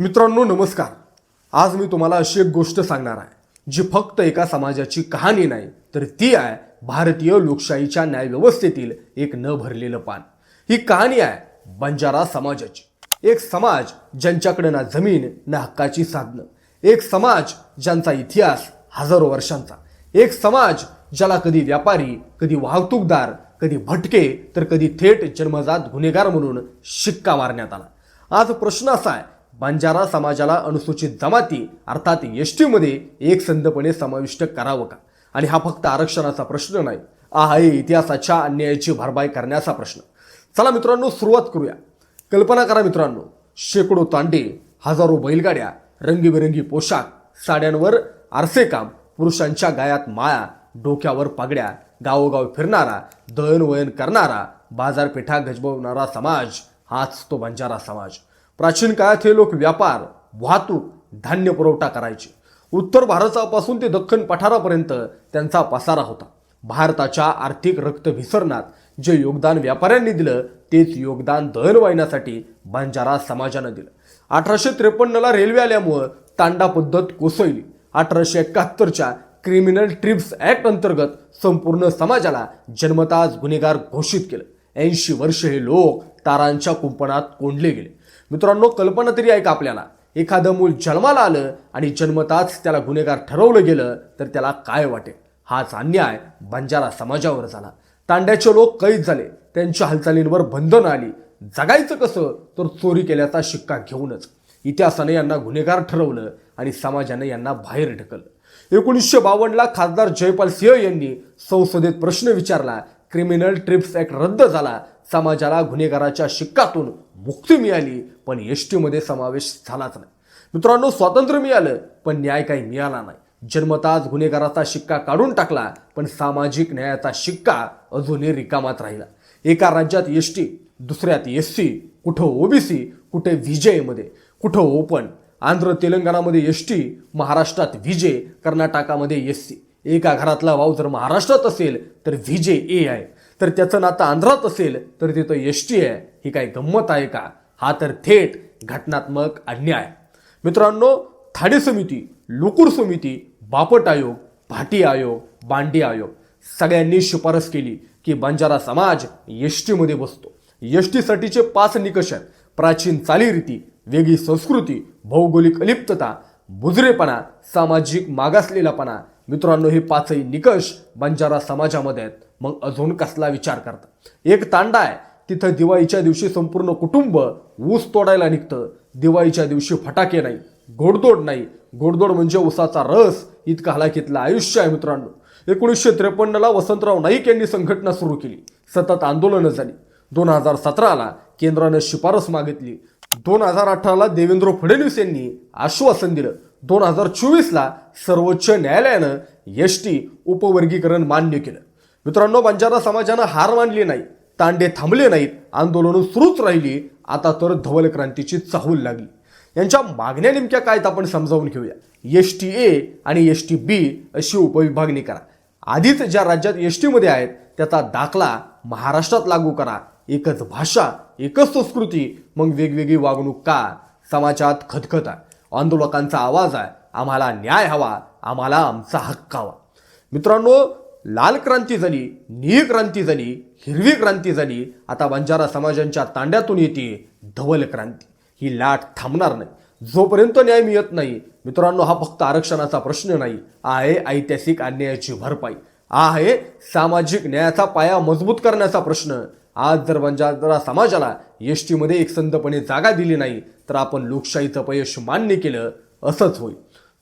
मित्रांनो नमस्कार. आज मी तुम्हाला अशी एक गोष्ट सांगणार आहे जी फक्त एका समाजाची कहाणी नाही तर ती आहे भारतीय लोकशाहीच्या न्यायव्यवस्थेतील एक न भरलेलं पान. ही कहाणी आहे बंजारा समाजाची. एक समाज ज्यांच्याकडे ना जमीन ना हक्काची साधनं. एक समाज ज्यांचा इतिहास हजारो वर्षांचा. एक समाज ज्याला कधी व्यापारी कधी वाहतूकदार कधी भटके तर कधी थेट जन्मजात गुन्हेगार म्हणून शिक्का मारण्यात आला. आज प्रश्न असा आहे बंजारा समाजाला अनुसूचित जमाती अर्थात एस टीमध्ये एकसंधपणे समाविष्ट करावं का? आणि हा फक्त आरक्षणाचा प्रश्न नाही हा आहे इतिहासाच्या अन्यायाची भरपाई करण्याचा प्रश्न. चला मित्रांनो सुरुवात करूया. कल्पना करा मित्रांनो शेकडो तांडे हजारो बैलगाड्या रंगीबेरंगी पोशाख साड्यांवर आरसेकाम पुरुषांच्या गायात माळा डोक्यावर पगड्या गावोगाव फिरणारा दळणवळण करणारा बाजारपेठा गजबवणारा समाज हाच तो बंजारा समाज. प्राचीन काळात हे लोक व्यापार वाहतूक धान्य पुरवठा करायचे. उत्तर भारतापासून ते दख्खन पठारापर्यंत त्यांचा पसारा होता. भारताच्या आर्थिक रक्तभिसरणात जे योगदान व्यापाऱ्यांनी दिलं तेच योगदान दळणवाहिन्यासाठी बंजारा समाजानं दिलं. अठराशे त्रेपन्नला रेल्वे आल्यामुळं तांडा पद्धत कोसळली. अठराशे एकाहत्तरच्या क्रिमिनल ट्रिप्स ॲक्ट अंतर्गत संपूर्ण समाजाला जन्मताच गुन्हेगार घोषित केलं. ऐंशी वर्ष हे लोक तारांच्या कुंपणात कोंडले गेले. मित्रांनो कल्पना तरी आहे का आपल्याला. एखादं मूल जन्माला आलं आणि जन्मताच त्याला गुन्हेगार ठरवलं गेलं तर त्याला काय वाटेल? हाच अन्याय बंजारा समाजावर झाला. तांड्याचे लोक कैद झाले. त्यांच्या हालचालींवर बंधनं आली. जगायचं कसं तर चोरी केल्याचा शिक्का घेऊनच. इतिहासाने यांना गुन्हेगार ठरवलं आणि समाजाने यांना बाहेर ढकललं. एकोणीसशे बावन्नला खासदार जयपाल सिंह यांनी संसदेत प्रश्न विचारला क्रिमिनल ट्रिप्स ॲक्ट रद्द झाला. समाजाला गुन्हेगाराच्या शिक्कातून मुक्ती मिळाली पण एस टीमध्ये समावेश झालाच नाही. मित्रांनो स्वातंत्र्य मिळालं पण न्याय काही मिळाला नाही. जन्मताच गुन्हेगाराचा शिक्का काढून टाकला पण सामाजिक न्यायाचा शिक्का अजूनही रिकामात राहिला. एका राज्यात एस टी दुसऱ्यात एस सी कुठं ओबीसी कुठे व्हीजेमध्ये कुठं ओपन आंध्र तेलंगणामध्ये एस टी महाराष्ट्रात व्हीजे कर्नाटकामध्ये एस सी एका घरातला वाव जर महाराष्ट्रात असेल तर व्ही जे ए आहे तर त्याचं नातं आंध्रात असेल तर तिथं एस टी आहे ही काय गंमत आहे का? हा तर थेट घटनात्मक अन्याय. मित्रांनो थाडे समिती लोकूर समिती बापट आयोग भाटी आयोग बांडी आयोग सगळ्यांनी शिफारस केली की बंजारा समाज एस टीमध्ये बसतो. एस टीसाठीचे पाच निकष आहेत. प्राचीन चालीरीती वेगळी संस्कृती भौगोलिक अलिप्तता बुजरेपणा सामाजिक मागासलेलापणा मित्रांनो हे पाचही निकष बंजारा समाजामध्ये आहेत. मग अजून कसला विचार करता? एक तांडा आहे. तिथं दिवाळीच्या दिवशी संपूर्ण कुटुंब ऊस तोडायला निघतं. दिवाळीच्या दिवशी फटाके नाही गोडदोड नाही. गोडदोड म्हणजे ऊसाचा रस. इतका हलाखीतलं आयुष्य आहे मित्रांनो. एकोणीसशे त्रेपन्नला वसंतराव नाईक यांनी संघटना सुरू केली. सतत आंदोलनं झाली. दोन हजार सतराला केंद्रानं शिफारस मागितली. दोन हजार अठराला देवेंद्र फडणवीस यांनी आश्वासन दिलं. दोन हजार चोवीसला सर्वोच्च न्यायालयानं एस टी उपवर्गीकरण मान्य केलं. मित्रांनो बंजारा समाजानं हार मानली नाही तांडे थांबले नाहीत आंदोलनं सुरूच राहिली आता तर धवल क्रांतीची चाहूल लागली. यांच्या मागण्या नेमक्या काय आपण समजावून घेऊया. एस टी ए आणि एस टी बी अशी उपविभागणी करा. आधीच ज्या राज्यात एस टीमध्ये आहेत त्याचा दाखला महाराष्ट्रात लागू करा. एकच भाषा एकच संस्कृती मग वेगवेगळी वागणूक का? समाजात खतखत आहे आंदोलकांचा आवाज आहे. आम्हाला न्याय हवा. आम्हाला आमचा हक्क हवा. मित्रांनो लाल क्रांती झाली निळ क्रांती झाली हिरवी क्रांती झाली आता बंजारा समाजांच्या तांड्यातून येते धवल क्रांती. ही लाट थांबणार नाही. जोपर्यंत न्याय मिळत नाही मित्रांनो हा फक्त आरक्षणाचा प्रश्न नाही. आहे ऐतिहासिक अन्यायाची भरपाई. हा आहे सामाजिक न्यायाचा पाया मजबूत करण्याचा प्रश्न. आज जर म्हणजे बंजारा समाजाला एस टीमध्ये एकसंधपणे जागा दिली नाही तर आपण लोकशाहीचं अपयश मान्य केलं असंच होईल.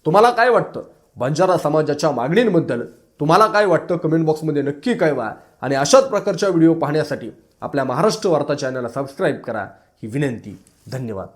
तुम्हाला काय वाटतं? बंजारा समाजाच्या मागणींबद्दल तुम्हाला काय वाटतं? कमेंट बॉक्समध्ये नक्की कळवा. आणि अशाच प्रकारच्या व्हिडिओ पाहण्यासाठी आपल्या महाराष्ट्र वार्ता चॅनलला सबस्क्राईब करा. ही विनंती. धन्यवाद.